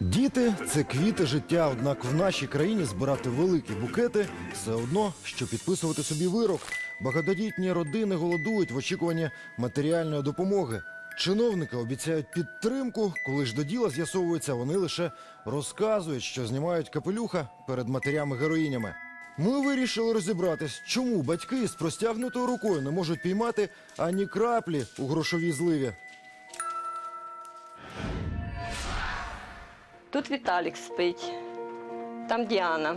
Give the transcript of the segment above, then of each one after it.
Діти це квіти життя. Однак в нашій країні збирати великі букети все одно, що підписувати собі вирок. Багатодітні родини голодують в очікуванні матеріальної допомоги. Чиновники обіцяють підтримку, коли ж до діла з'ясовується, вони лише розказують, що знімають капелюха перед матерями-героїнями. Ми вирішили розібратись, чому батьки з простягнутою рукою не можуть піймати ані краплі у грошовій зливі. Тут Віталік спить, там Діана,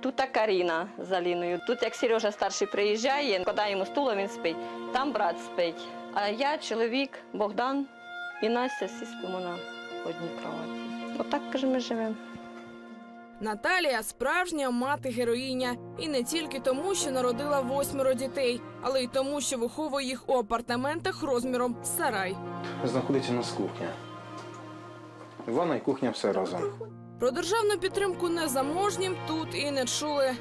тут та Каріна з Аліною. Тут як Сережа старший приїжджає, коли йому стуло, він спить. Там брат спить. А я, чоловік, Богдан і Настя всі спимо на одній кроваті. Отак, каже, ми живемо. Наталія справжня мати героїня, і не тільки тому, що народила восьмеро дітей, але й тому, що виховує їх у апартаментах розміром сарай. знаходиться у нас кухня. Ванна і кухня все разом. Про державну підтримку незаможнім тут і не чули.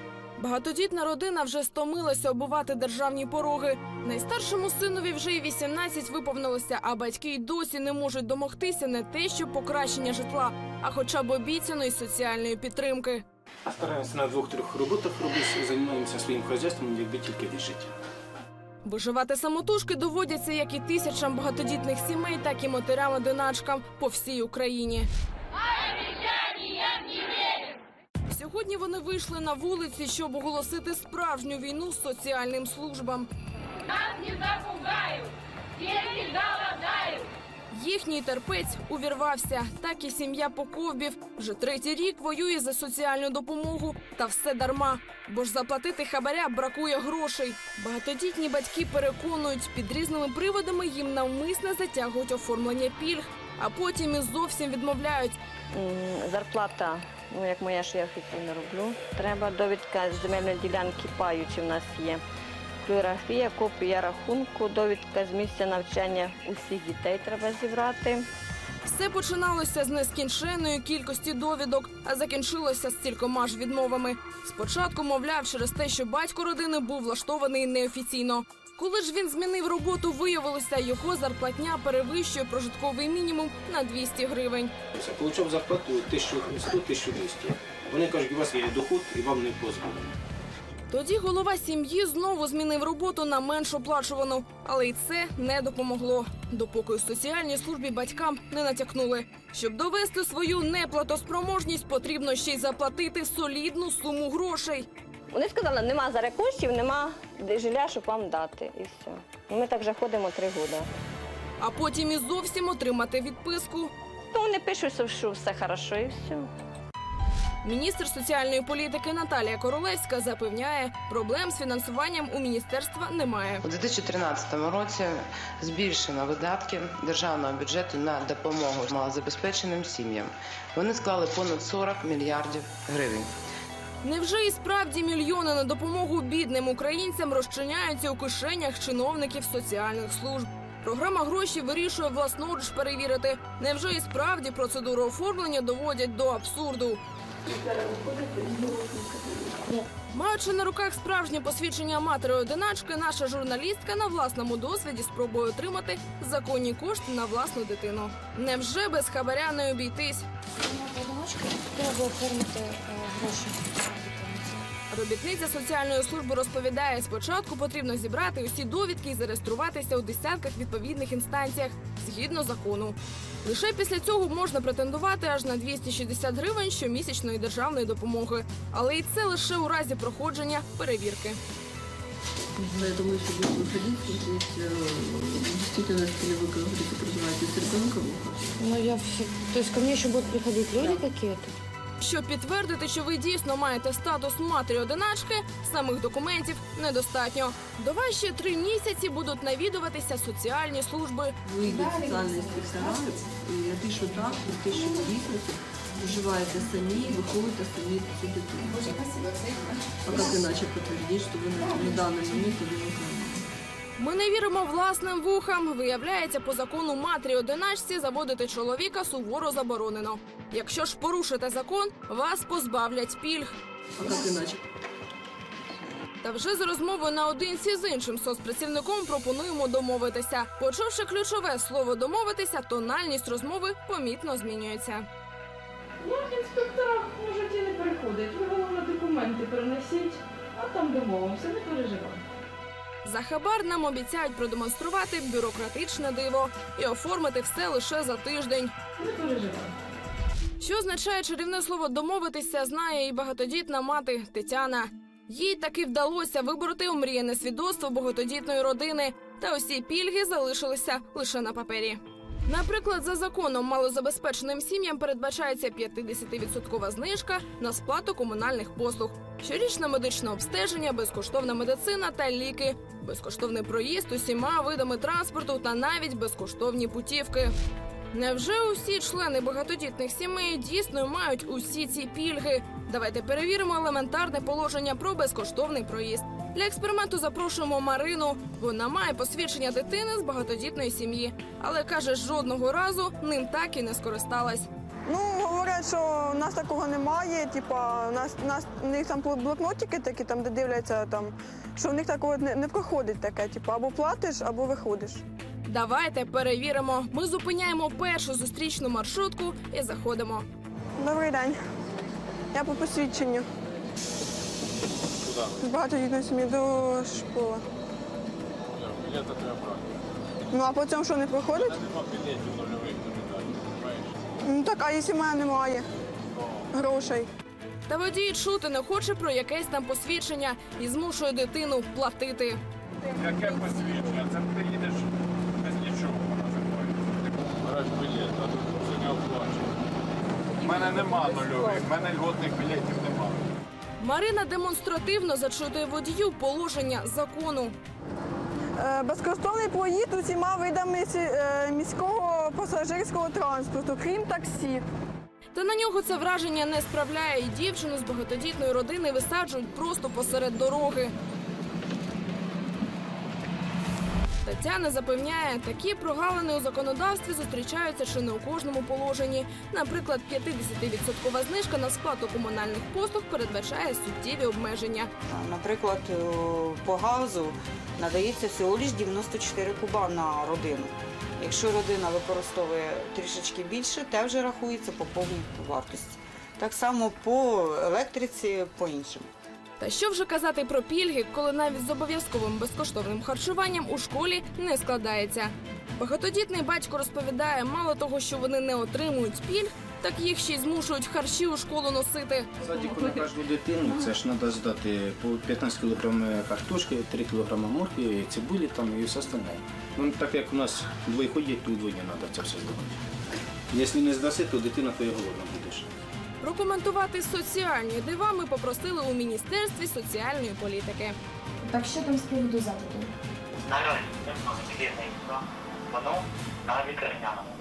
Багатодітна родина вже стомилася обувати державні пороги. Найстаршому синові вже й 18 виповнилося, а батьки й досі не можуть домогтися не те, що покращення житла, а хоча б обіцяної соціальної підтримки. Стараємося на двох-трьох роботах робити, займаємося своїм хазяйством, якби тільки від життя. Виживати самотужки доводяться як і тисячам багатодітних сімей, так і матерям-одиначкам по всій Україні. Сьогодні вони вийшли на вулиці, щоб оголосити справжню війну з соціальним службам. Нас не запугають, всіх не голодают. Їхній терпець увірвався. Так і сім'я Поковбів вже третій рік воює за соціальну допомогу. Та все дарма. Бо ж заплатити хабаря бракує грошей. Багатодітні батьки переконують, під різними приводами їм навмисне затягують оформлення пільг, а потім і зовсім відмовляють. Зарплата, ну як моя, що я офіційно роблю. Треба довідка з земельної ділянки паю, чи в нас є. Флюорографія, копія рахунку, довідка з місця навчання усіх дітей треба зібрати. Все починалося з нескінченної кількості довідок, а закінчилося стількома ж відмовами. Спочатку, мовляв, через те, що батько родини був влаштований неофіційно. Коли ж він змінив роботу, виявилося, його зарплатня перевищує прожитковий мінімум на 200 гривень. Получав зарплату 1100-1200. Вони кажуть, у вас є доход і вам не дозволено. Тоді голова сім'ї знову змінив роботу на менш оплачувану, але й це не допомогло. Допоки у соціальній службі батькам не натякнули. Щоб довести свою неплатоспроможність, потрібно ще й заплатити солідну суму грошей. Вони сказали, нема зараз коштів, нема жиля, щоб вам дати. І все. І Ми так вже ходимо три роки. А потім і зовсім отримати відписку. То вони пишуть, що все хорошо і все. Міністр соціальної політики Наталія Королевська запевняє, проблем з фінансуванням у міністерства немає. У 2013 році збільшено видатки державного бюджету на допомогу малозабезпеченим сім'ям. Вони склали понад 40 мільярдів гривень. Невже і справді мільйони на допомогу бідним українцям розчиняються у кишенях чиновників соціальних служб? Програма гроші вирішує власноруч перевірити. Невже і справді процедуру оформлення доводять до абсурду? Маючи на руках справжнє посвідчення матері одиначки, наша журналістка на власному досвіді спробує отримати законні кошти на власну дитину. Невже без хабаря не обійтись? Треба оформити е, гроші. Робітниця соціальної служби розповідає, спочатку потрібно зібрати усі довідки і зареєструватися у десятках відповідних інстанціях згідно закону. Лише після цього можна претендувати аж на 260 гривень щомісячної державної допомоги. Але і це лише у разі проходження перевірки. Ну, Я думаю, что будет выходить, смотреть, э, действительно, если вы говорите, проживаете с ребенком. Ну, я все... То есть ко мне еще будут приходить люди какие-то? Щоб підтвердити, що ви дійсно маєте статус матері одиначки, самих документів недостатньо. До вас ще три місяці будуть навідуватися соціальні служби. Вийдуть соціальні інспектора і напишуть так, про те, що ви дійсно проживаєте самі виховуєте самі цю дитину. А як іначе підтвердити, що ви на, даний момент ребенка Ми не віримо власним вухам. Виявляється, по закону матері одиначці заводити чоловіка суворо заборонено. Якщо ж порушите закон, вас позбавлять пільг. Як? Та вже з розмовою наодинці з іншим соцпрацівником пропонуємо домовитися. Почувши ключове слово домовитися, тональність розмови помітно змінюється. Ну, інспектора можуть і не приходять. Ви головне документи принесіть, а там домовимося, не переживайте. За хабар нам обіцяють продемонструвати бюрократичне диво і оформити все лише за тиждень. Що означає чарівне слово домовитися, знає і багатодітна мати Тетяна. Їй таки вдалося вибороти омріяне свідоцтво багатодітної родини, та усі пільги залишилися лише на папері. Наприклад, за законом малозабезпеченим сім'ям передбачається 50% знижка на сплату комунальних послуг, щорічне медичне обстеження, безкоштовна медицина та ліки, безкоштовний проїзд усіма видами транспорту та навіть безкоштовні путівки. Невже усі члени багатодітних сімей дійсно мають усі ці пільги? Давайте перевіримо елементарне положення про безкоштовний проїзд. Для експерименту запрошуємо Марину. Вона має посвідчення дитини з багатодітної сім'ї, але каже, жодного разу ним так і не скористалась. Ну, говорять, що у нас такого немає. Типа, нас, нас у них там блокнотики такі, там, де дивляться, там, що в них такого не, не проходить таке. Типу, або платиш, або виходиш. Давайте перевіримо. Ми зупиняємо першу зустрічну маршрутку і заходимо. Добрий день. Я по посвідченню. З багатодітної сім'ї до школи. Ну, а по цьому що не проходить? Ну так, а якщо в мене немає грошей? Та водій чути не хоче про якесь там посвідчення і змушує дитину платити. Яке посвідчення? Це ти їдеш без нічого на законі. Ти береш білет, а тут це не оплачує. У мене нема нульових, в мене льготних білетів. Марина демонстративно зачитує водію положення закону. Е, Безкоштовний проїзд усіма видами е, міського пасажирського транспорту, крім таксі. Та на нього це враження не справляє, і дівчину з багатодітної родини висаджують просто посеред дороги. Тетяна запевняє, такі прогалини у законодавстві зустрічаються чи не у кожному положенні. Наприклад, 50% знижка на сплату комунальних послуг передбачає суттєві обмеження. Наприклад, по газу надається всього лише 94 куба на родину. Якщо родина використовує трішечки більше, те вже рахується по повній вартості. Так само по електриці, по іншим. Та що вже казати про пільги, коли навіть з обов'язковим безкоштовним харчуванням у школі не складається. Багатодітний батько розповідає, мало того, що вони не отримують пільг, так їх ще й змушують харчі у школу носити. Садіку на кожну дитину це ж треба здати по 15 кг картошки, 3 кг моркви, цибулі там і все остальне. Ну, так як у нас двоє ходять, то вдвоє треба це все здавати. Якщо не здаси, то дитина твоя голодна будеш. Прокоментувати соціальні дива ми попросили у міністерстві соціальної політики. Так що там з приводу запиту? На жаль, не воно на лікарняному.